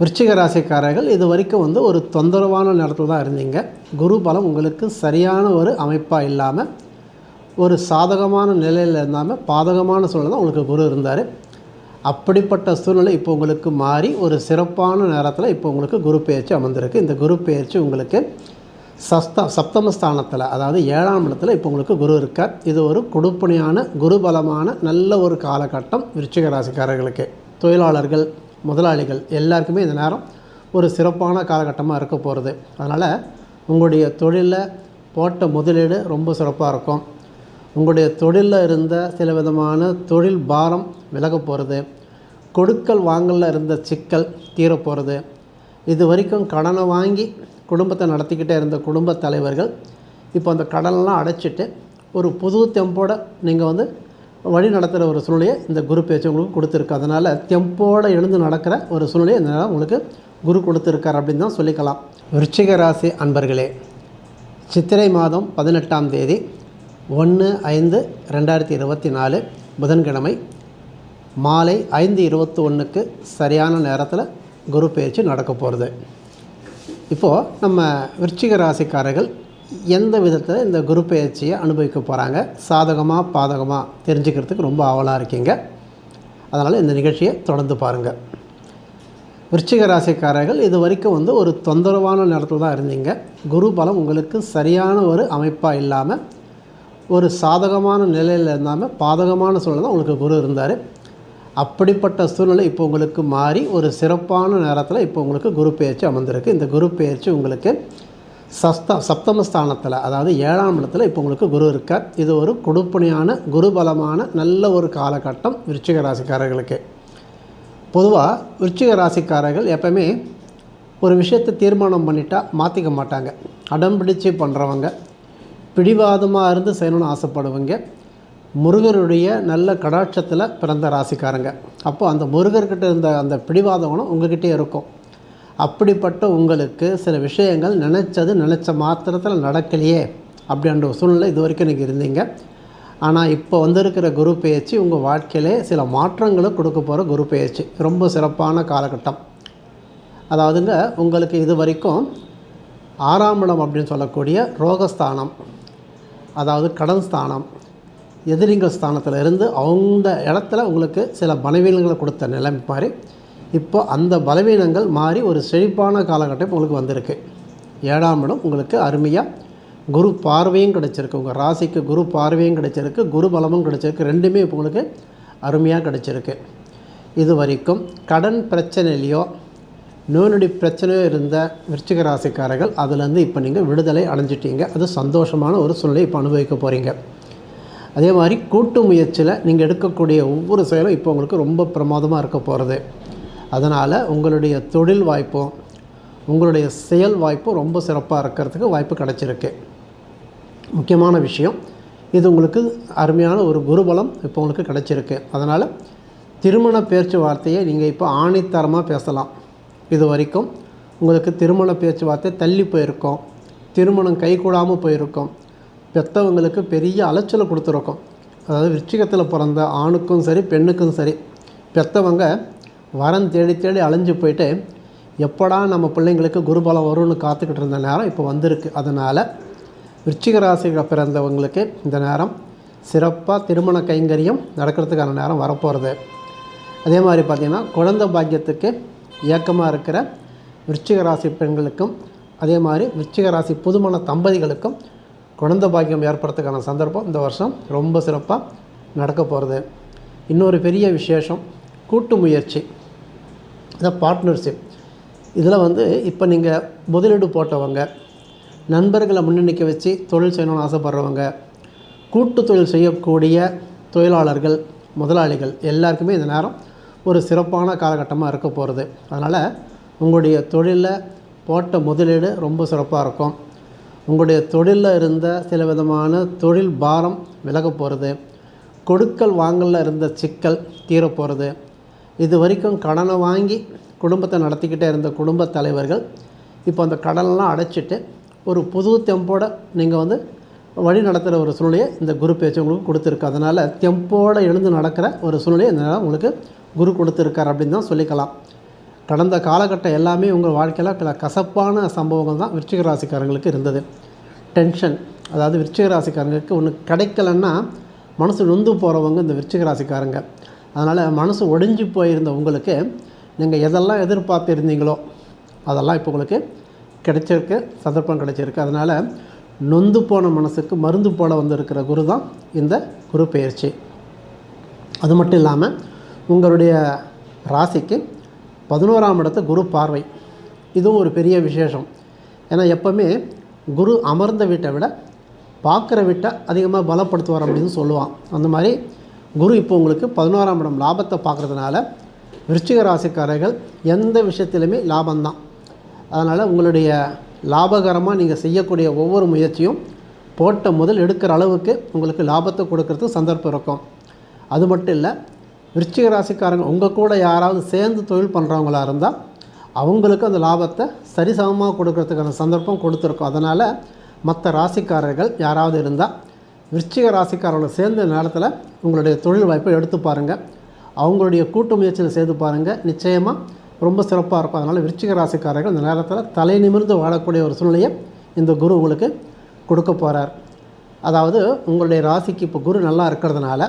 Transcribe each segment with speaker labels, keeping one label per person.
Speaker 1: விருச்சிக ராசிக்காரர்கள் இது வரைக்கும் வந்து ஒரு தொந்தரவான நேரத்தில் தான் இருந்தீங்க. குரு பலம் உங்களுக்கு சரியான ஒரு அமைப்பாக இல்லாமல் ஒரு சாதகமான நிலையில் இல்லாமல் பாதகமான சூழ்நிலை தான் உங்களுக்கு குரு இருந்தார். அப்படிப்பட்ட சூழ்நிலை இப்போ உங்களுக்கு மாறி ஒரு சிறப்பான நேரத்தில் இப்போ உங்களுக்கு குரு பெயர்ச்சி அமர்ந்திருக்கு. இந்த குரு பெயர்ச்சி உங்களுக்கு சஸ்த சப்தமஸ்தானத்தில் அதாவது ஏழாம் இடத்துல இப்போ உங்களுக்கு குரு இருக்கார். இது ஒரு கொடுப்பனையான குருபலமான நல்ல ஒரு காலகட்டம் விருச்சிக ராசிக்காரர்களுக்கு. தொழிலாளர்கள் முதலாளிகள் எல்லாருக்குமே இந்த நேரம் ஒரு சிறப்பான காலகட்டமாக இருக்க போகிறது அதனால் உங்களுடைய தொழிலில் போட்ட முதலீடு ரொம்ப சிறப்பாக இருக்கும். உங்களுடைய தொழிலில் இருந்த சில விதமான தொழில் பாரம் விலக போகிறது கொடுக்கல் வாங்கலில் இருந்த சிக்கல் தீரப்போகிறது இது வரைக்கும் கடனை வாங்கி குடும்பத்தை நடத்திக்கிட்டே இருந்த குடும்ப தலைவர்கள் இப்போ அந்த கடனெலாம் அடைச்சிட்டு ஒரு புது தெம்போட நீங்கள் வந்து வழி நடத்துகிற ஒரு சூழ்நிலையை இந்த குரு பேச்சு உங்களுக்கு கொடுத்துருக்கு. அதனால் தெம்போடு எழுந்து நடக்கிற ஒரு சூழ்நிலையை இந்த நேரம் உங்களுக்கு குரு கொடுத்துருக்கார் அப்படின்னு தான் சொல்லிக்கலாம். விருச்சிக ராசி அன்பர்களே சித்திரை மாதம் பதினெட்டாம் தேதி ஒன்று ஐந்து ரெண்டாயிரத்தி இருபத்தி நாலு புதன்கிழமை. மாலை ஐந்து இருபத்தி ஒன்றுக்கு சரியான நேரத்தில் குரு பயிற்சி நடக்க போகிறது இப்போது நம்ம விருச்சிக ராசிக்காரர்கள் எந்த விதத்தில் இந்த குரு பயிற்சியை அனுபவிக்க போகிறாங்க சாதகமாக பாதகமாக தெரிஞ்சுக்கிறதுக்கு ரொம்ப ஆவலாக இருக்கீங்க. அதனால் இந்த நிகழ்ச்சியை தொடர்ந்து பாருங்கள் விருச்சிக ராசிக்காரர்கள் இது வரைக்கும் வந்து ஒரு தொந்தரவான நேரத்தில் தான் இருந்தீங்க. குரு பலம் உங்களுக்கு சரியான ஒரு அமைப்பாக இல்லாமல் ஒரு சாதகமான நிலையில் இல்லாமல் பாதகமான சூழ்நிலை தான் உங்களுக்கு குரு இருந்தார். அப்படிப்பட்ட சூழ்நிலை இப்போ உங்களுக்கு மாறி ஒரு சிறப்பான நேரத்தில் இப்போ உங்களுக்கு குரு பெயர்ச்சி அமர்ந்திருக்கு. இந்த குரு பயிற்சி உங்களுக்கு சஸ்த சப்தமஸ்தானத்தில் அதாவது ஏழாம் இடத்துல இப்போ உங்களுக்கு குரு இருக்கார். இது ஒரு கொடுப்பனையான குருபலமான நல்ல ஒரு காலகட்டம் விருச்சிக ராசிக்காரர்களுக்கு. பொதுவாக விருச்சிக ராசிக்காரர்கள் எப்பவுமே ஒரு விஷயத்தை தீர்மானம் பண்ணிட்டா மாற்றிக்க மாட்டாங்க. அடம் பிடிச்சு பண்ணுறவங்க பிடிவாதமாக இருந்து செய்யணும்னு ஆசைப்படுவங்க முருகருடைய நல்ல கடாட்சத்தில் பிறந்த ராசிக்காரங்க. அப்போ அந்த முருகர்கிட்ட இருந்த அந்த பிடிவாத குணம் உங்ககிட்டே இருக்கும். அப்படிப்பட்ட உங்களுக்கு சில விஷயங்கள் நினச்சது நினச்ச மாத்திரத்தில் நடக்கலையே அப்படின்ற ஒரு சூழ்நிலை இது வரைக்கும் நீங்கள் இருந்தீங்க. ஆனால் இப்போ வந்திருக்கிற குரு பயிற்சி உங்கள் வாழ்க்கையிலே சில மாற்றங்களை கொடுக்க போகிற குரு பயிற்சி ரொம்ப சிறப்பான காலகட்டம். அதாவதுங்க உங்களுக்கு இது வரைக்கும் ஆறாம் இடம் அப்படின்னு சொல்லக்கூடிய ரோகஸ்தானம் அதாவது கடன் ஸ்தானம் எதிரிங்கள் ஸ்தானத்தில் இருந்து அந்த இடத்துல உங்களுக்கு சில பலவீனங்களை கொடுத்த நிலைமை மாதிரி இப்போ அந்த பலவீனங்கள் மாறி ஒரு செழிப்பான காலகட்டம் உங்களுக்கு வந்திருக்கு. ஏழாம் இடம் உங்களுக்கு அருமையாக குரு பார்வையும் கிடச்சிருக்கு. உங்கள் ராசிக்கு குரு பார்வையும் கிடச்சிருக்கு. குரு பலமும் கிடச்சிருக்கு. ரெண்டுமே இப்போ உங்களுக்கு அருமையாக கிடச்சிருக்கு. இது வரைக்கும் கடன் பிரச்சனையிலையோ நோயினுடைய பிரச்சனையோ இருந்த விருச்சிக ராசிக்காரர்கள் அதுலேருந்து இப்போ நீங்கள் விடுதலை அடைஞ்சிட்டீங்க. அது சந்தோஷமான ஒரு சூழ்நிலை இப்போ அனுபவிக்க போகிறீங்க அதே மாதிரி கூட்டு முயற்சியில் நீங்கள் எடுக்கக்கூடிய ஒவ்வொரு செயலும் இப்போ உங்களுக்கு ரொம்ப பிரமாதமாக இருக்க போகிறது அதனால் உங்களுடைய தொழில் வாய்ப்பும் உங்களுடைய செயல் வாய்ப்பும் ரொம்ப சிறப்பாக இருக்கிறதுக்கு வாய்ப்பு கிடச்சிருக்கு. முக்கியமான விஷயம் இது உங்களுக்கு அருமையான ஒரு குருபலம் இப்போ உங்களுக்கு கிடச்சிருக்கு. அதனால் திருமண பேச்சுவார்த்தையை நீங்கள் இப்போ ஆணித்தரமாக பேசலாம். இது வரைக்கும் உங்களுக்கு திருமண பேச்சுவார்த்தை தள்ளி போயிருக்கோம். திருமணம் கைகூடாமல் போயிருக்கோம். பெற்றவங்களுக்கு பெரிய அலைச்சலை கொடுத்துருக்கோம். அதாவது விருச்சிகத்தில் பிறந்த ஆணுக்கும் சரி பெண்ணுக்கும் சரி பெற்றவங்க வரம் தேடி தேடி அலைஞ்சு போயிட்டு எப்படா நம்ம பிள்ளைங்களுக்கு குருபலம் வரும்னு காத்துக்கிட்டு இருந்த நேரம் இப்போ வந்திருக்கு. அதனால் விருச்சிக ராசியில் பிறந்தவங்களுக்கு இந்த நேரம் சிறப்பாக திருமண கைங்கரியம் நடக்கிறதுக்கான நேரம் வரப்போகிறது அதே மாதிரி பார்த்திங்கன்னா குழந்தை பாக்கியத்துக்கு ஏக்கமாக இருக்கிற விருச்சிக ராசி பெண்களுக்கும் அதே மாதிரி விருச்சிக ராசி புதுமண தம்பதிகளுக்கும் குழந்தை பாக்கியம் ஏற்படுறதுக்கான சந்தர்ப்பம் இந்த வருஷம் ரொம்ப சிறப்பாக நடக்க போகிறது இன்னொரு பெரிய விசேஷம் கூட்டு முயற்சி. இந்த பார்ட்னர்ஷிப் இதில் வந்து இப்போ நீங்கள் முதலீடு போட்டவங்க நண்பர்களை முன்னணிக்க வச்சு தொழில் செய்யணும்னு ஆசைப்பட்றவங்க கூட்டு தொழில் செய்யக்கூடிய தொழிலாளர்கள் முதலாளிகள் எல்லாருக்குமே இந்த நேரம் ஒரு சிறப்பான காலகட்டமாக இருக்க போகிறது. அதனால் உங்களுடைய தொழிலில் போட்ட முதலீடு ரொம்ப சிறப்பாக இருக்கும். உங்களுடைய தொழிலில் இருந்த சில விதமான தொழில் பாரம் விலக போகிறது. கொடுக்கல் வாங்கலில் இருந்த சிக்கல் தீரப்போகிறது இது வரைக்கும் கடனை வாங்கி குடும்பத்தை நடத்திக்கிட்டே இருந்த குடும்ப தலைவர்கள் இப்போ அந்த கடனெல்லாம் அடைச்சிட்டு ஒரு புது தெம்போட நீங்கள் வந்து வழி நடத்துகிற ஒரு சூழ்நிலையை இந்த குரு பேச்சு உங்களுக்கு கொடுத்துருக்கு. அதனால் தெம்போடு எழுந்து நடக்கிற ஒரு சூழ்நிலையை இந்த நேரம் உங்களுக்கு குரு கொடுத்துருக்கார் அப்படின்னு தான் சொல்லிக்கலாம். கடந்த காலகட்டம் எல்லாமே உங்கள் வாழ்க்கையில் பல கசப்பான சம்பவங்கள் தான் விருச்சிக ராசிக்காரங்களுக்கு இருந்தது. டென்ஷன் அதாவது விருச்சிக ராசிக்காரங்களுக்கு ஒன்று கிடைக்கலன்னா மனசு நொந்து போகிறவங்க இந்த விருச்சிக ராசிக்காரங்க. அதனால் மனசு ஒடிஞ்சு போயிருந்த உங்களுக்கு நீங்கள் எதெல்லாம் எதிர்பார்த்துருந்தீங்களோ அதெல்லாம் இப்போ உங்களுக்கு கிடைச்சிருக்கு சந்தர்ப்பம் கிடைச்சிருக்கு. அதனால் நொந்து போன மனசுக்கு மருந்து போட வந்திருக்கிற குரு தான் இந்த குரு பயிற்சி அது மட்டும் இல்லாமல் உங்களுடைய ராசிக்கு பதினோராம் இடத்து குரு பார்வை. இதுவும் ஒரு பெரிய விசேஷம். ஏன்னா எப்போவுமே குரு அமர்ந்த வீட்டை விட பார்க்குற வீட்டை அதிகமாக பலப்படுத்துவார் அப்படின்னு சொல்லுவான். அந்த மாதிரி குரு இப்போ உங்களுக்கு பதினோராம் இடம் லாபத்தை பார்க்குறதுனால விருச்சிக ராசிக்காரர்கள் எந்த விஷயத்திலுமே லாபம்தான். அதனால் உங்களுடைய லாபகரமாக நீங்கள் செய்யக்கூடிய ஒவ்வொரு முயற்சியும் போட்ட முதல் எடுக்கிற அளவுக்கு உங்களுக்கு லாபத்தை கொடுக்கறதுக்கு சந்தர்ப்பம் இருக்கும். அது மட்டும் இல்லை விருச்சிக ராசிக்காரங்க உங்கள் கூட யாராவது சேர்ந்து தொழில் பண்ணுறவங்களா இருந்தால் அவங்களுக்கு அந்த லாபத்தை சரிசமமாக கொடுக்கறதுக்கான சந்தர்ப்பம் கொடுத்துருக்கோம். அதனால் மற்ற ராசிக்காரர்கள் யாராவது இருந்தால் விருச்சிக ராசிக்காரோட சேர்ந்த நேரத்தில் உங்களுடைய தொழில் வாய்ப்பை எடுத்து பாருங்கள் அவங்களுடைய கூட்டு முயற்சியில் செய்து பாருங்கள் நிச்சயமாக ரொம்ப சிறப்பாக இருக்கும். அதனால் விருச்சிக ராசிக்காரர்கள் இந்த நேரத்தில் தலை நிமிர்ந்து வாழக்கூடிய ஒரு சூழ்நிலையை இந்த குரு உங்களுக்கு கொடுக்க போகிறார் அதாவது உங்களுடைய ராசிக்கு இப்போ குரு நல்லா இருக்கிறதுனால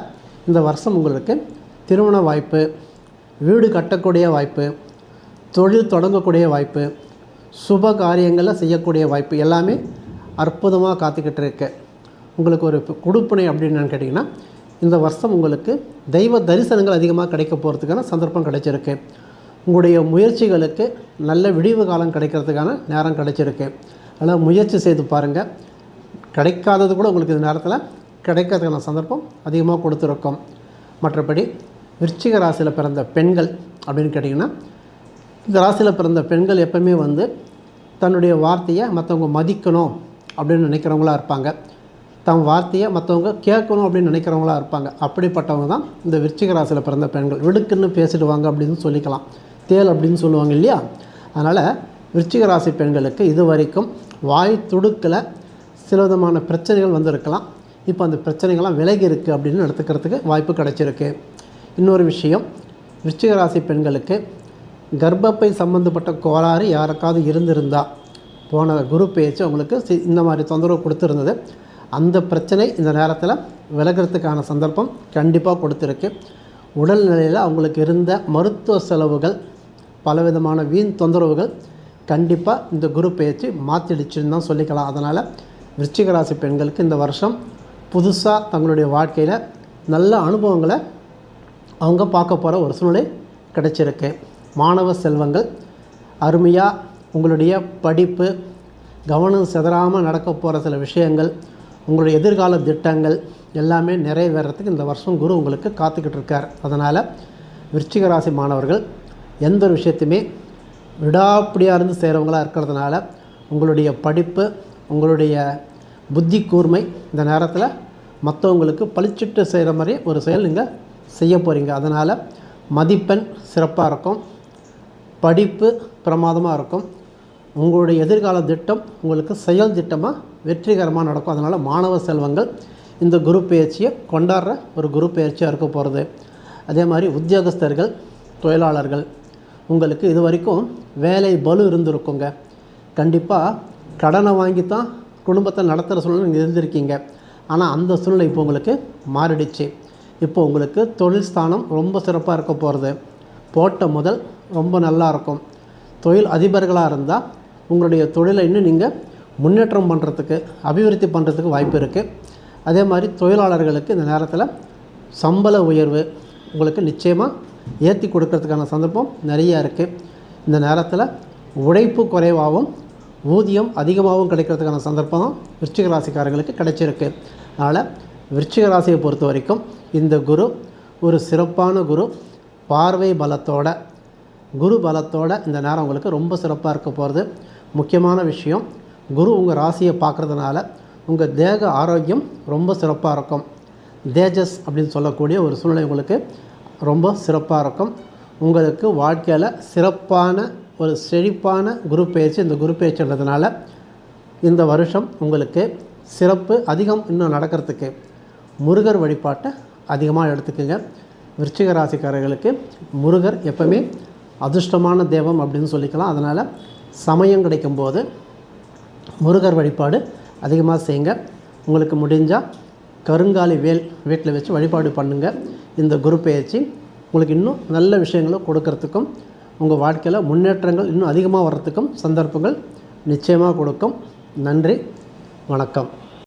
Speaker 1: இந்த வருஷம் உங்களுக்கு திருமண வாய்ப்பு வீடு கட்டக்கூடிய வாய்ப்பு தொழில் தொடங்கக்கூடிய வாய்ப்பு சுப காரியங்களில் செய்யக்கூடிய வாய்ப்பு எல்லாமே அற்புதமாக காத்துக்கிட்டு இருக்குது உங்களுக்கு ஒரு கொடுப்பனை அப்படின்னு என்னன்னு கேட்டிங்கன்னா இந்த வருஷம் உங்களுக்கு தெய்வ தரிசனங்கள் அதிகமாக கிடைக்க போகிறதுக்கான சந்தர்ப்பம் கிடைச்சிருக்கு. உங்களுடைய முயற்சிகளுக்கு நல்ல விடிவு காலம் கிடைக்கிறதுக்கான நேரம் கிடைச்சிருக்கு. அதனால் முயற்சி செய்து பாருங்கள் கிடைக்காதது கூட உங்களுக்கு இந்த நேரத்தில் கிடைக்கிறதுக்கான சந்தர்ப்பம் அதிகமாக கொடுத்துருக்கோம். மற்றபடி விருச்சிக ராசியில் பிறந்த பெண்கள் அப்படின்னு கேட்டிங்கன்னா இந்த ராசியில் பிறந்த பெண்கள் எப்பவுமே வந்து தன்னுடைய வார்த்தையை மற்றவங்க மதிக்கணும் அப்படின்னு நினைக்கிறவங்களா இருப்பாங்க. தம் வார்த்தையை மற்றவங்க கேட்கணும் அப்படின்னு நினைக்கிறவங்களா இருப்பாங்க. அப்படிப்பட்டவங்க தான் இந்த விருச்சிக ராசியில் பிறந்த பெண்கள். விடுக்குன்னு பேசிடுவாங்க அப்படின்னு சொல்லிக்கலாம். தேல் அப்படின்னு சொல்லுவாங்க இல்லையா? அதனால் விருச்சிக ராசி பெண்களுக்கு இது வரைக்கும் வாய் துடுக்கில் சில விதமான பிரச்சனைகள் வந்திருக்கலாம். இப்போ அந்த பிரச்சனைகள்லாம் விலகி இருக்குது அப்படின்னு எடுத்துக்கிறதுக்கு வாய்ப்பு கிடைச்சிருக்கு. இன்னொரு விஷயம் விருச்சிக ராசி பெண்களுக்கு கர்ப்பப்பை சம்மந்தப்பட்ட கோளாறு யாருக்காவது இருந்திருந்தா போன குரு பேச்சு அவங்களுக்கு சி- இந்த மாதிரி தொந்தரவு கொடுத்துருந்தது. அந்த பிரச்சனை இந்த நேரத்தில் விலகிறதுக்கான சந்தர்ப்பம் கண்டிப்பாக கொடுத்துருக்கு. உடல்நிலையில் அவங்களுக்கு இருந்த மருத்துவ செலவுகள் பலவிதமான வீண் தொந்தரவுகள் கண்டிப்பாக இந்த குரு பயிற்சி மாற்றிடுச்சுன்னு தான் சொல்லிக்கலாம். அதனால் விருச்சிகராசி பெண்களுக்கு இந்த வருஷம் புதுசாக தங்களுடைய வாழ்க்கையில் நல்ல அனுபவங்களை அவங்க பார்க்க போகிற ஒரு சூழ்நிலை கிடைச்சிருக்கு. மாணவ செல்வங்கள் அருமையாக உங்களுடைய படிப்பு கவனம் சிதறாமல் நடக்க போகிற சில விஷயங்கள் உங்களுடைய எதிர்கால திட்டங்கள் எல்லாமே நிறைவேறத்துக்கு இந்த வருஷம் குரு உங்களுக்கு காத்துக்கிட்டு இருக்கார் அதனால் விருச்சிக ராசி மாணவர்கள் எந்த ஒரு விஷயத்தையுமே விடாப்பிடியாக இருந்து செய்கிறவங்களாக இருக்கிறதுனால உங்களுடைய படிப்பு உங்களுடைய புத்தி கூர்மை இந்த நேரத்தில் மற்றவங்களுக்கு பளிச்சிட்டு செய்கிற மாதிரி ஒரு செயல் நீங்கள் செய்ய போகிறீங்க அதனால் மதிப்பெண் சிறப்பாக இருக்கும். படிப்பு பிரமாதமாக இருக்கும். உங்களுடைய எதிர்கால திட்டம் உங்களுக்கு செயல் திட்டமாக வெற்றிகரமாக நடக்கும். அதனால் மாணவ செல்வங்கள் இந்த குரு பயிற்சியை கொண்டாடுற ஒரு குரு பயிற்சியாக இருக்க போகிறது அதே மாதிரி உத்தியோகஸ்தர்கள் தொழிலாளர்கள் உங்களுக்கு இது வரைக்கும் வேலை பலு இருந்திருக்குங்க. கண்டிப்பாக கடனை வாங்கி தான் குடும்பத்தை நடத்துகிற சூழ்நிலை நீங்கள் இருந்திருக்கீங்க. ஆனால் அந்த சூழ்நிலை இப்போ உங்களுக்கு மாறிடுச்சு. இப்போ உங்களுக்கு தொழில் ஸ்தானம் ரொம்ப சிறப்பாக இருக்க போகிறது போட்ட முதல் ரொம்ப நல்லா இருக்கும். தொழில் அதிபர்களாக இருந்தால் உங்களுடைய தொழிலை இன்னும் நீங்கள் முன்னேற்றம் பண்ணுறதுக்கு அபிவிருத்தி பண்ணுறதுக்கு வாய்ப்பு இருக்குது அதே மாதிரி தொழிலாளர்களுக்கு இந்த நேரத்தில் சம்பள உயர்வு உங்களுக்கு நிச்சயமாக ஏற்றி கொடுக்கறதுக்கான சந்தர்ப்பம் நிறைய இருக்குது இந்த நேரத்தில் உழைப்பு குறைவாகவும் ஊதியம் அதிகமாகவும் கிடைக்கிறதுக்கான சந்தர்ப்பம் தான் விருச்சிக ராசிக்காரர்களுக்கு கிடைச்சிருக்கு. அதனால் விருச்சிக ராசியை பொறுத்த வரைக்கும் இந்த குரு ஒரு சிறப்பான குரு. பார்வை பலத்தோட குரு பலத்தோட இந்த நேரம் உங்களுக்கு ரொம்ப சிறப்பாக இருக்க போகிறது முக்கியமான விஷயம் குரு உங்கள் ராசியை பார்க்குறதுனால உங்கள் தேக ஆரோக்கியம் ரொம்ப சிறப்பாக இருக்கும். தேஜஸ் அப்படின்னு சொல்லக்கூடிய ஒரு சூழ்நிலை உங்களுக்கு ரொம்ப சிறப்பாக இருக்கும். உங்களுக்கு வாழ்க்கையில் சிறப்பான ஒரு செழிப்பான குரு பயிற்சி இந்த குரு பயிற்சின்றதுனால இந்த வருஷம் உங்களுக்கு சிறப்பு அதிகம் இன்னும் நடக்கிறதுக்கு முருகர் வழிபாட்டை அதிகமாக எடுத்துக்கோங்க. விருச்சிக ராசிக்காரர்களுக்கு முருகர் எப்பவுமே அதிர்ஷ்டமான தெய்வம் அப்படின்னு சொல்லிக்கலாம். அதனால் சமயம் கிடைக்கும்போது முருகர் வழிபாடு அதிகமாக செய்யுங்க. உங்களுக்கு முடிஞ்சால் கருங்காலி வேல் வீட்டில் வச்சு வழிபாடு பண்ணுங்கள் இந்த குரு பயிற்சி உங்களுக்கு இன்னும் நல்ல விஷயங்களை கொடுக்கறதுக்கும் உங்கள் வாழ்க்கையில் முன்னேற்றங்கள் இன்னும் அதிகமாக வர்றதுக்கும் சந்தர்ப்பங்கள் நிச்சயமாக கொடுக்கும். நன்றி வணக்கம்.